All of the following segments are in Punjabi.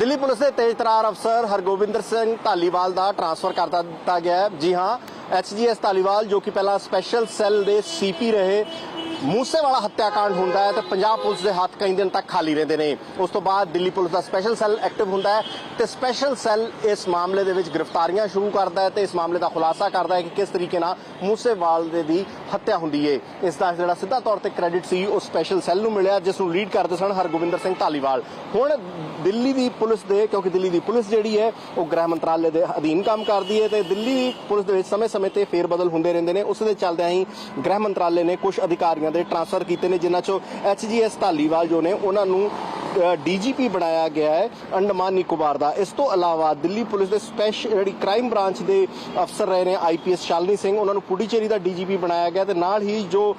ਦਿੱਲੀ ਪੁਲਿਸ ਦੇ ਤੇਜ਼ਤਰਾਰ ਅਫਸਰ ਹਰਗੋਬਿੰਦਰ ਸਿੰਘ ਧਾਲੀਵਾਲ ਦਾ ਟਰਾਂਸਫਰ ਕਰ ਦਿੱਤਾ ਗਿਆ ਹੈ। ਜੀ ਹਾਂ, ਐਚਜੀਐਸ ਧਾਲੀਵਾਲ ਜੋ ਕਿ ਪਹਿਲਾਂ ਸਪੈਸ਼ਲ ਸੈੱਲ ਦੇ ਸੀਪੀ ਰਹੇ ਮੂਸੇਵਾਲਾ ਹੱਤਿਆਕਾਂਡ ਹੁੰਦਾ ਹੈ ਤੇ ਪੰਜਾਬ ਪੁਲਿਸ ਦੇ ਹੱਥ ਕਈ ਦਿਨ ਤੱਕ ਖਾਲੀ ਰਹਿੰਦੇ ਨੇ। ਉਸ ਤੋਂ ਬਾਅਦ ਦਿੱਲੀ ਪੁਲਿਸ ਦਾ ਸਪੈਸ਼ਲ ਸੈੱਲ ਐਕਟਿਵ ਹੁੰਦਾ ਹੈ ਤੇ ਸਪੈਸ਼ਲ ਸੈੱਲ ਇਸ ਮਾਮਲੇ ਦੇ ਵਿੱਚ ਗ੍ਰਿਫਤਾਰੀਆਂ ਸ਼ੁਰੂ ਕਰਦਾ ਹੈ ਤੇ ਇਸ ਮਾਮਲੇ ਦਾ ਖੁਲਾਸਾ ਕਰਦਾ ਹੈ ਕਿ ਕਿਸ ਤਰੀਕੇ ਨਾਲ ਮੂਸੇਵਾਲ ਦੇ ਦੀ ਹੱਤਿਆ ਹੁੰਦੀ ਹੈ ਇਸ ਦਾ ਜਿਹੜਾ ਸਿੱਧਾ ਤੌਰ ਤੇ ਕ੍ਰੈਡਿਟ ਸੀ, ਉਹ ਸਪੈਸ਼ਲ ਸੈੱਲ ਨੂੰ ਮਿਲਿਆ, ਜਿਸ ਨੂੰ ਲੀਡ ਕਰਦੇ ਸਨ ਹਰਗੋਬਿੰਦਰ ਸਿੰਘ ਧਾਲੀਵਾਲ। ਹੁਣ ਦਿੱਲੀ ਦੀ ਪੁਲਿਸ ਦੇ, ਕਿਉਂਕਿ ਦਿੱਲੀ ਦੀ ਪੁਲਿਸ ਜਿਹੜੀ ਹੈ, ਉਹ ਗ੍ਰਹਿ ਮੰਤਰਾਲੇ ਦੇ ਅਧੀਨ ਕੰਮ ਕਰਦੀ ਹੈ ਤੇ ਦਿੱਲੀ ਪੁਲਿਸ ਦੇ ਵਿੱਚ ਸਮੇਂ-ਸਮੇਂ ਤੇ ਫੇਰ-ਬਦਲ ਹੁੰਦੇ ਰਹਿੰਦੇ ਨੇ। ਉਸ ਦੇ ਚੱਲਦਿਆਂ ਹੀ ਗ੍ਰਹਿ ਮੰਤਰਾਲੇ ਨੇ ਕੁਝ ਅਧਿਕਾਰੀਆਂ ਦੇ ਟ੍ਰਾਂਸਫਰ ਕੀਤੇ ਨੇ, ਜਿਨ੍ਹਾਂ ਚੋਂ ਐਚਜੀਐਸ ਢਾਲੀਵਾਲ ਜੋ ਨੇ, ਉਹਨਾਂ ਨੂੰ ਡੀਜੀਪੀ ਬਣਾਇਆ ਗਿਆ ਹੈ ਅੰਡਮਾਨ ਨਿਕੋਬਾਰ ਦਾ। ਇਸ ਤੋਂ ਇਲਾਵਾ ਦਿੱਲੀ ਪੁਲਿਸ ਦੇ ਸਪੈਸ਼ਲ ਜਿਹੜੀ ਕ੍ਰਾਈਮ ਬ੍ਰਾਂਚ ਦੇ ਅਫਸਰ ਰਹੇ ਨੇ ਆਈਪੀਐਸ ਸ਼ਾਲਨੀ ਸਿੰਘ, ਉਹਨਾਂ ਨੂੰ ਪੁਡੀਚੇਰੀ ਦਾ ਡੀਜੀਪੀ ਬਣਾਇਆ ਗਿਆ ਤੇ ਨਾਲ ਹੀ ਜੋ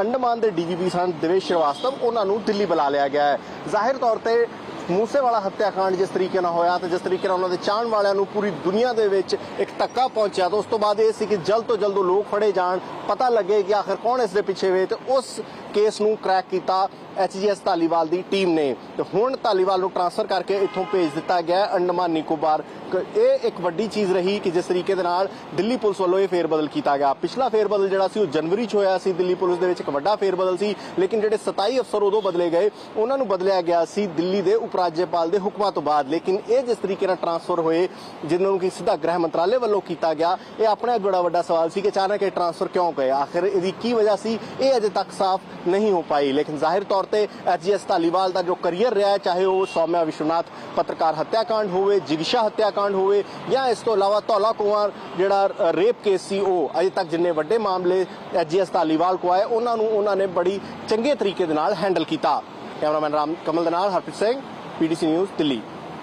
ਅੰਡਮਾਨ ਦੇ ਡੀਜੀਪੀ ਸਨ, ਦਿਵੇਸ਼ ਸ਼੍ਰੀਵਾਸਤਵ, ਉਹਨਾਂ ਨੂੰ ਦਿੱਲੀ ਬੁਲਾ ਲਿਆ ਗਿਆ ਹੈ। ਜ਼ਾਹਿਰ ਤੌਰ ਤੇ ਮੂਸੇਵਾਲਾ ਹੱਤਿਆਕਾਂਡ ਜਿਸ ਤਰੀਕੇ ਨਾਲ ਹੋਇਆ ਤੇ ਜਿਸ ਤਰੀਕੇ ਨਾਲ ਉਹਨਾਂ ਦੇ ਚਾਹਣ ਵਾਲਿਆਂ ਨੂੰ ਪੂਰੀ ਦੁਨੀਆ ਦੇ ਵਿੱਚ ਇੱਕ ਧੱਕਾ ਪਹੁੰਚਿਆ ਤੇ ਉਸ ਤੋਂ ਬਾਅਦ ਇਹ ਸੀ ਕਿ ਜਲਦ ਤੋਂ ਜਲਦ ਉਹ ਲੋਕ ਫੜੇ ਜਾਣ, ਪਤਾ ਲੱਗੇ ਕਿ ਆਖਰ ਕੌਣ ਇਸ ਦੇ ਪਿੱਛੇ ਵੇ ਤੇ ਉਸ ਕੇਸ ਨੂੰ ਕ੍ਰੈਕ ਕੀਤਾ ਐਚਜੀਐਸ ਧਾਲੀਵਾਲ ਦੀ ਟੀਮ ਨੇ। ਤੇ ਹੁਣ ਧਾਲੀਵਾਲ ਨੂੰ ਟ੍ਰਾਂਸਫਰ ਕਰਕੇ ਇੱਥੋਂ ਭੇਜ ਦਿੱਤਾ ਗਿਆ ਹੈ ਅੰਡਮਾਨ ਨਿਕੋਬਾਰ ਇਹ ਇੱਕ ਵੱਡੀ ਚੀਜ਼ ਰਹੀ ਕਿ ਜਿਸ ਤਰੀਕੇ ਦੇ ਨਾਲ ਦਿੱਲੀ ਪੁਲਿਸ ਵੱਲੋਂ ਇਹ ਫੇਰਬਦਲ ਕੀਤਾ ਗਿਆ। ਪਿਛਲਾ ਫੇਰਬਦਲ ਜਿਹੜਾ ਸੀ, ਉਹ ਜਨਵਰੀ 'ਚ ਹੋਇਆ ਸੀ। ਦਿੱਲੀ ਪੁਲਿਸ ਦੇ ਵਿੱਚ ਇੱਕ ਵੱਡਾ ਫੇਰਬਦਲ ਸੀ। ਲੇਕਿਨ ਜਿਹੜੇ 27 ਅਫਸਰ ਉਦੋਂ ਬਦਲੇ ਗਏ, ਉਹਨਾਂ ਨੂੰ ਬਦਲਿਆ ਗਿਆ ਸੀ ਦਿੱਲੀ ਦੇ ਉਪ ਰਾਜਪਾਲ ਦੇ ਹੁਕਮਾਂ ਤੋਂ ਬਾਅਦ। ਲੇਕਿਨ ਇਹ ਜਿਸ ਤਰੀਕੇ ਨਾਲ ਟ੍ਰਾਂਸਫਰ ਹੋਏ ਜਿਨ੍ਹਾਂ ਨੂੰ ਕਿ ਸਿੱਧਾ ਗ੍ਰਹਿ ਮੰਤਰਾਲੇ ਵੱਲੋਂ ਕੀਤਾ ਗਿਆ, ਇਹ ਆਪਣੇ ਆਪ ਬੜਾ ਵੱਡਾ ਸਵਾਲ ਸੀ ਕਿ ਅਚਾਨਕ ਇਹ ਟ੍ਰਾਂਸਫਰ ਕਿਉਂ ਗਏ ਆਖਿਰ ਇਹਦੀ ਕੀ ਵਜ੍ਹਾ ਸੀ? ਇਹ ਅਜੇ ਤੱਕ ਸਾਫ਼ ਨਹੀਂ ਹੋ ਪਾਈ ਲੇਕਿਨ ਜ਼ਾਹਿਰ ਤੌਰ ਤੇ ਐਚਜੀਐਸ ਧਾਲੀਵਾਲ ਦਾ ਜੋ ਕਰੀਅਰ ਰਿਹਾ ਹੈ, ਚਾਹੇ ਉਹ ਸੌਮਿਆ ਵਿਸ਼ਵਨਾਥ ਪੱਤਰਕਾਰ ਹੱਤਿਆਕਾਂਡ ਹੋਵੇ ਜਿਗਿਸ਼ਾ ਹੱਤਿਆਕਾਂਡ ਹੋਵੇ ਜਾਂ ਇਸ ਤੋਂ ਇਲਾਵਾ ਧੌਲਾ ਕੁਮਾਰ ਜਿਹੜਾ ਰੇਪ ਕੇਸ ਸੀ ਉਹ ਅਜੇ ਤੱਕ ਜਿੰਨੇ ਵੱਡੇ ਮਾਮਲੇ ਐਚਜੀਐਸ ਧਾਲੀਵਾਲ ਕੋ ਆਏ ਉਹਨਾਂ ਨੂੰ ਉਹਨਾਂ ਨੇ ਬੜੀ ਚੰਗੇ ਤਰੀਕੇ ਦੇ ਨਾਲ ਹੈਂਡਲ ਕੀਤਾ ਕੈਮਰਾਮੈਨ ਰਾਮ ਕਮਲ ਦੇ ਨਾਲ ਹਰਪ੍ਰੀਤ ਸਿੰਘ ਪੀਡੀਸੀ ਨਿਊਜ਼ ਦਿੱਲੀ